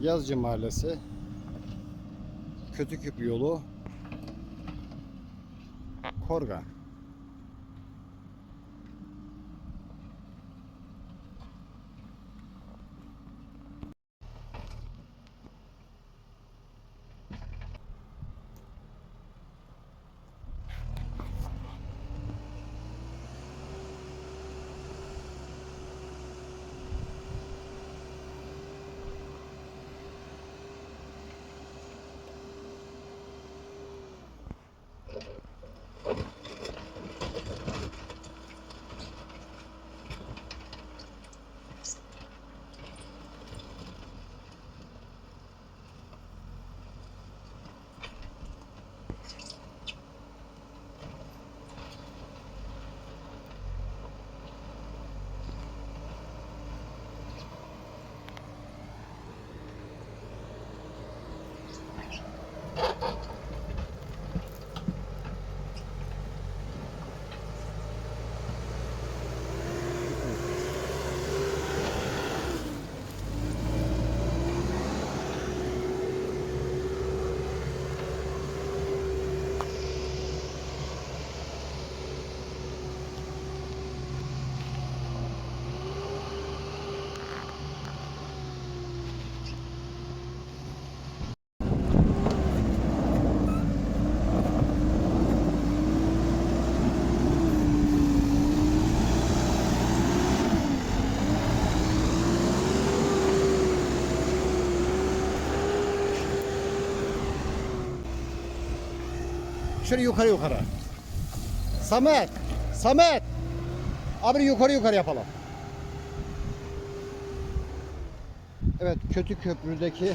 Yazıcı Mahallesi Kötüküp yolu Korgan. Şöyle yukarı yukarı. Samet! Samet! Abi yukarı yukarı yapalım. Evet, kötü köprüdeki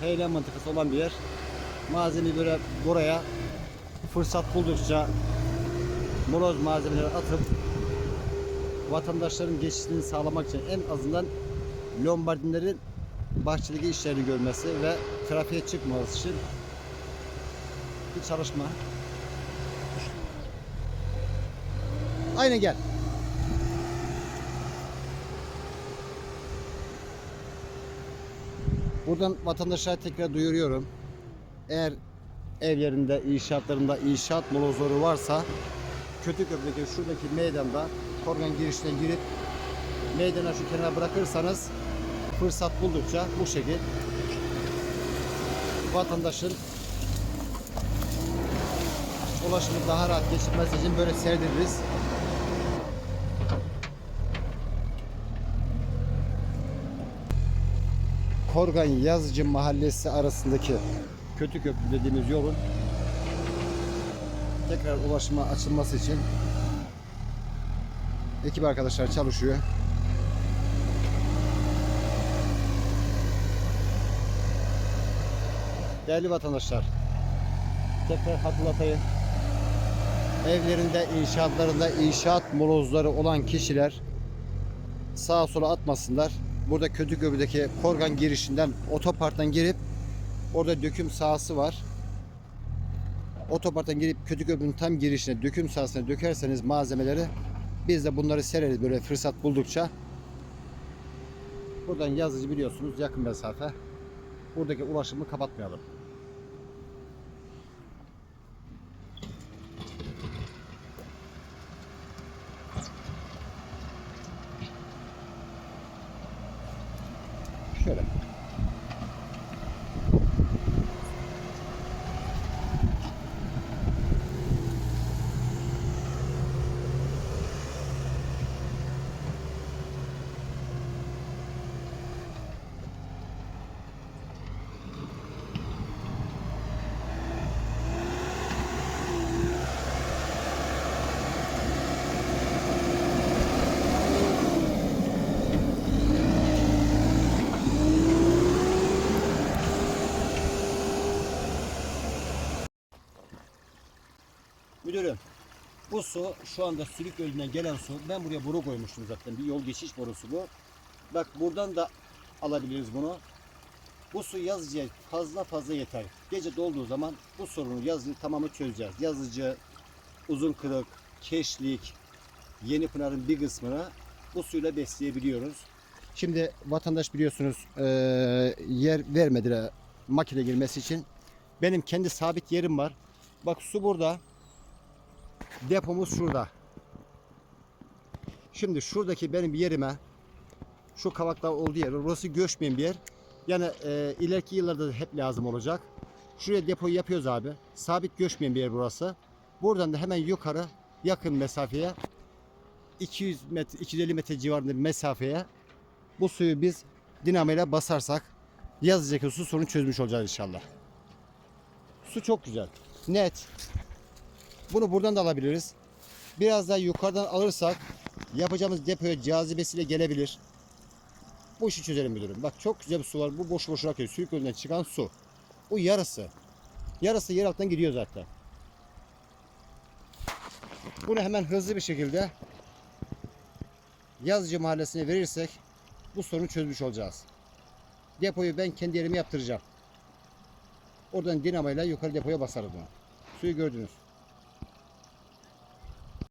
heyelan mıntıkası olan bir yer. Malzemeyi böyle buraya fırsat buldukça moloz malzemeleri atıp vatandaşların geçişini sağlamak için en azından lombardinlerin bahçedeki işlerini görmesi ve trafiğe çıkmaması için bir çalışma. Aynen gel. Buradan vatandaşlara tekrar duyuruyorum. Eğer evlerinde, inşaatlarında inşaat molozları varsa Kötüköprü'deki şuradaki meydanda Korgan girişine girip meydana şu kenara bırakırsanız fırsat buldukça bu şekil vatandaşın ulaşımı daha rahat geçirmesi için böyle serdiririz. Korgan Yazıcı Mahallesi arasındaki Kötüköprü dediğimiz yolun tekrar ulaşıma açılması için ekip arkadaşlar çalışıyor. Değerli vatandaşlar, tekrar hatırlatayım. Evlerinde, inşaatlarında inşaat molozları olan kişiler sağa sola atmasınlar. Burada Kötüköprü'deki Korgan girişinden otoparktan girip orada döküm sahası var. Otoparktan girip Kötüköprü'nün tam girişine döküm sahasına dökerseniz malzemeleri biz de bunları sereriz böyle fırsat buldukça. Buradan yazıcı biliyorsunuz yakın mesafe. Buradaki ulaşımı kapatmayalım. Şöyle. Müdürüm, bu su şu anda Sülük Gölü'nden gelen su. Ben buraya boru koymuştum zaten. Bir yol geçiş borusu bu. Bak buradan da alabiliriz bunu. Bu su yazıcıya fazla fazla yeter. Gece dolduğu zaman bu sorunu yazıcı tamamı çözeceğiz. Yazıcı, uzun kırık, keşlik, yeni pınarın bir kısmını bu suyla besleyebiliyoruz. Şimdi vatandaş biliyorsunuz eee, yer vermediler makine girmesi için. Benim kendi sabit yerim var. Bak su burada. Depomuz şurada. Şimdi şuradaki benim yerime şu kavaklar olduğu yer. Burası göçmeyen bir yer. Yani eee, ileriki yıllarda da hep lazım olacak. Şuraya depoyu yapıyoruz abi. Sabit göçmeyen bir yer burası. Buradan da hemen yukarı yakın mesafeye 200 metre 250 metre civarında bir mesafeye bu suyu biz dinamayla basarsak yazacak su sorunu çözmüş olacağız inşallah. Su çok güzel. Net. Bunu buradan da alabiliriz. Biraz daha yukarıdan alırsak yapacağımız depoya cazibesiyle gelebilir. Bu işi çözelim müdürüm. Bak çok güzel bir su var. Bu boş boşuna akıyor. Sürük gölünden çıkan su. Bu yarısı. Yarısı yer altından gidiyor zaten. Bunu hemen hızlı bir şekilde Yazıcı Mahallesi'ne verirsek bu sorunu çözmüş olacağız. Depoyu ben kendi yerime yaptıracağım. Oradan dinamayla yukarı depoya basarız bunu. Suyu gördünüz.